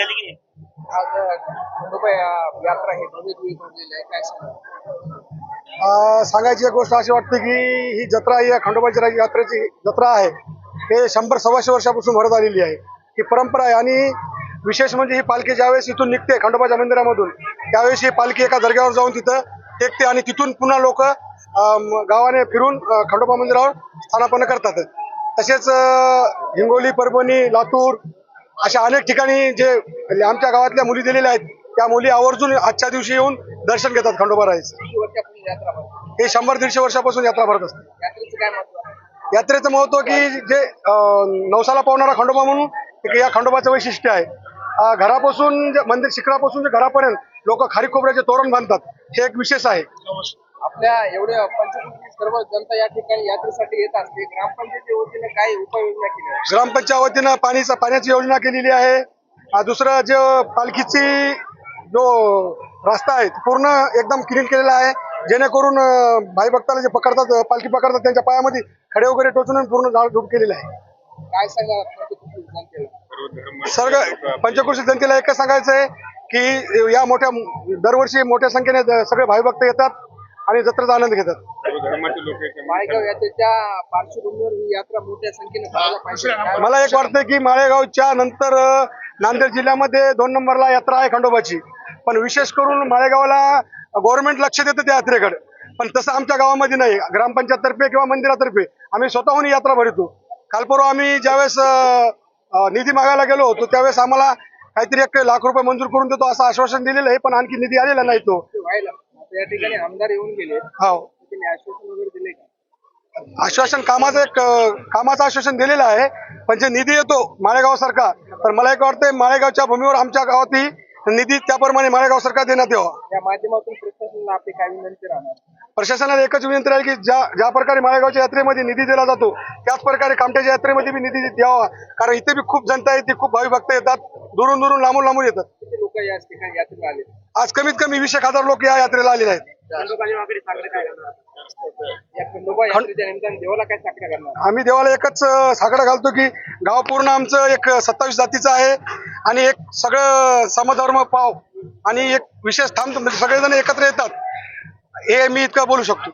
आली की नाही? आज खंडोबा या- यात्रा ही भव्य दिव्य भरलेली आहे. काय सांगा सांगायची एक गोष्ट अशी वाटते की ही जत्रा ही खंडोबाची यात्रेची जत्रा आहे. हे शंभर सव्वाशे वर्षापासून भरत आलेली आहे. ही परंपरा आहे आणि विशेष म्हणजे ही पालखी ज्यावेळेस इथून निघते खंडोबाच्या मंदिरामधून त्यावेळेस ही पालखी एका दर्ग्यावर जाऊन तिथं टेकते आणि तिथून पुन्हा लोक गावाने फिरून खंडोबा मंदिरावर स्थानापन्न करतात तसेच हिंगोली परभणी लातूर अशा अनेक ठिकाणी जे आमच्या गावातल्या मुली दिलेल्या आहेत त्या मुली आवर्जून आजच्या दिवशी येऊन दर्शन घेतात खंडोबा राहायचं हे शंभर दीडशे वर्षापासून यात्रा भरत असते. यात्रेचं महत्त्व की जे नवसाला पावणारा खंडोबा म्हणून एक या खंडोबाचं वैशिष्ट्य आहे. घरापासून जे मंदिर शिखरापासून जे घरापर्यंत लोक खारी खोबऱ्याचे तोरण बांधतात हे एक विशेष आहे. आपल्या एवढ्या सर्व जनता या ठिकाणी यात्रेसाठी येत असते. ग्रामपंचायतीच्या वतीनं काय उपाययोजना केल्या? ग्रामपंचायत वतीनं पाणीचा पाण्याची योजना केलेली आहे. दुसरं जे पालखीची जो रस्ता आहे पूर्ण एकदम क्लीन केलेला आहे. जेणेकरून भाई भक्ताला जे पकडतात पालखी पकडतात त्यांच्या पायामध्ये खडे वगैरे टोचून पूर्ण झाडझूड केलेलं आहे. काय सांगा सर्व पंचकृषी जनतेला एकच सांगायचं आहे की या मोठ्या दरवर्षी मोठ्या संख्येने सगळे भाविभक्त येतात आणि जत्रेचा आनंद घेतात. माळेगाव यात्रेच्या पार्श्वभूमीवर ही यात्रा मोठ्या संख्येने भरायला पाहिजे. काय मला एक वाटतं की माळेगावच्या नंतर नांदेड जिल्ह्यामध्ये दोन नंबरला यात्रा आहे खंडोबाची. पण विशेष करून माळेगावला गव्हर्नमेंट लक्ष देतं त्या यात्रेकडे. पण तसं आमच्या गावामध्ये नाही. ग्रामपंचायत तर्फे किंवा मंदिरातर्फे आम्ही स्वतःहून ही यात्रा भरतो. कालपर्वा आम्ही ज्यावेळेस निधी मागायला गेलो होतो त्यावेळेस आम्हाला काहीतरी एक लाख रुपये मंजूर करून देतो असं आश्वासन दिलेलं आहे पण आणखी निधी आलेला नाही तो. या ठिकाणी आमदार येऊन गेले. हो. त्यांनी आश्वासन वगैरे दिले का? आश्वासन कामाचं एक कामाचं आश्वासन दिलेलं आहे पण जे निधी येतो माळेगाव सरकार तर मला एक वाटतंय माळेगावच्या भूमीवर आमच्या गावातही निधी त्याप्रमाणे माळेगाव सरकार देण्यात यावा. या माध्यमातून प्रशासनाला आपली काय विनंती राहणार? प्रशासनाला एकच विनंती राहील की ज्या ज्या प्रकारे माळेगावच्या यात्रेमध्ये निधी दिला जातो त्याच प्रकारे कामठ्याच्या यात्रेमध्ये बी निधी द्यावा कारण इथे बी खूप जनता येते खूप भावी भक्त येतात दुरून दुरून लांबून लांबून येतात. लोक या ठिकाणी यात्रेला आले आज कमीत कमी वीस एक हजार लोक या यात्रेला आलेले आहेत. आम्ही देवाला एकच साकडं घालतो की गाव पूर्ण आमचं एक सत्तावीस जातीचं आहे आणि एक सगळं समधर्म पाव आणि एक विशेष थांब सगळेजण एकत्र येतात. हे मी इतकं बोलू शकतो.